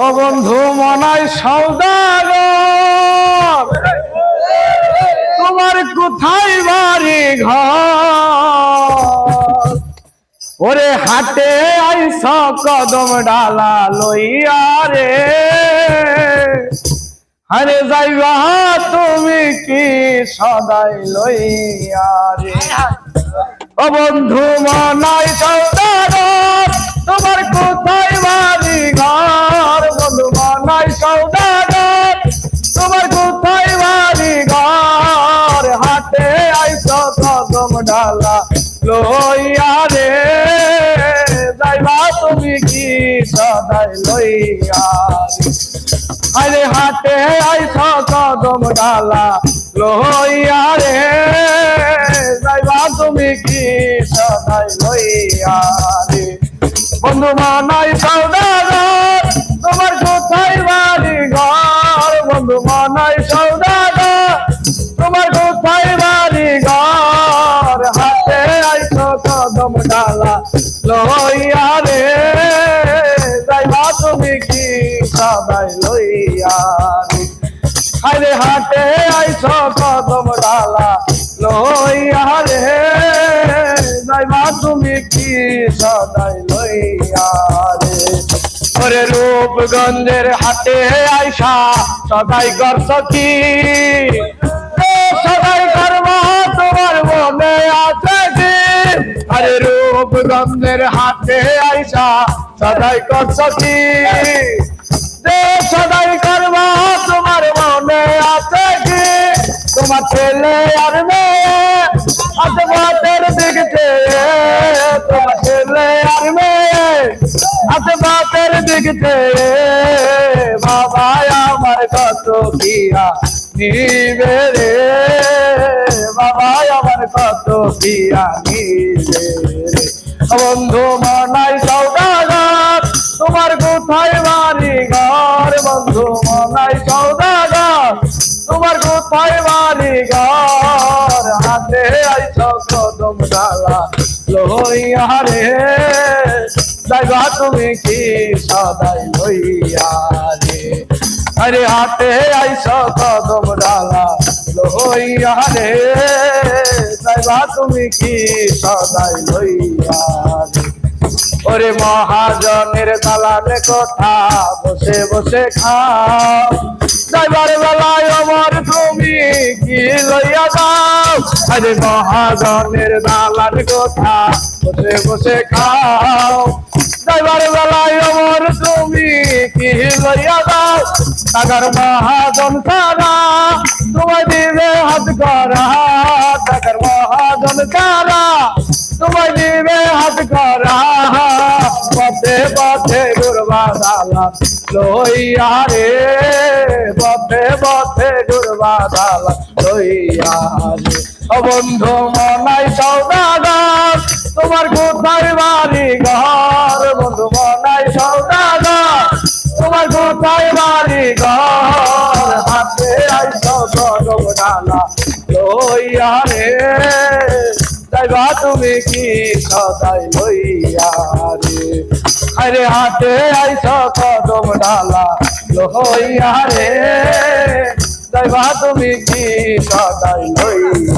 ও বন্ধু মনাই সৌদাগর। তোমার কোথায় বাড়ি ঘর? ওরে হাটে আইস কদম ডালা লইয়া রে। আরে যাইবা তুমি কি সদাই লইয়া রে? ও বন্ধু মনাই সৌদাগর, তোমার কোথায় বাড়ি লইয়া রে, যাইবা তুমি কি সদাই লইয়া আরে হাটে আইস কদম ডালা, লইয়া রে, যাইবা তুমি কি সদাই লইয়া রে? বন্ধু মানাই সৌদাগর তোমার কোথায় বাড়ি ঘর? বন্ধু মানাই সৌদাগর তোমার কোথায় লইয়া রে যাইবা তুমি কি সদাই লইয়া রে? ওরে রূপগঞ্জের হাটে আইসা সদাই করছ কি? সদাই করব, তোমার মনে আছে কি? আরে রূপগঞ্জের হাটে আইসা সদাই করছ কি? সদাই করব, তোমার মনে আছে কি? তোমার ছেলে আর মেয়ে বাতের দিক চেয়ে বাবা আমার কত কিয়া নিবে রে? বাবা আমার কত কিয়া নিবে রে? বন্ধু, মনাই সৌদাগর, তোমার কোথায় বাড়ি ঘর? বন্ধু, মনাই সৌদাগর, তোমার কোথায় বাড়ি ঘর? হাতে আইস কদম লইয়া রে তুমি কি সদাই লইয়া রে? আরে হাতে আইস কদম ডালা। লইয়া রে যাইবা তুমি কি সদাই লইয়া রে? ওরে মহাজনের দালানে কথা, বসে বসে খাও। যাইবার বেলায় আমার আরে মহাজনের দালান কথা? বসে বসে খাও। যাইবার বেলায় আমার তুমি কি লইয়া যাও? টাকার মহাজন সারা, তোমায় দিবে হাত করা। টাকার মহাজন সারা, তোমায় দিবে হাত করা। পথে পথে ঘুরবা দালা লইয়া রে। পথে পথে ঘুরবা দালা লইয়া রে। বন্ধু মনাই সৌদাগর, তোমার কোথায় বাড়ি ঘর? বন্ধু মনাই সৌদাগর, তোমার কোথায় বাড়ি ঘর? হাতে আইস ডালা লইয়া রে। যাইবা তুমি কি সদাই লইয়া রে? আরে হাতে আইস কদম ডালা লইয়া রে। যাইবা তুমি কি সদাই লইয়া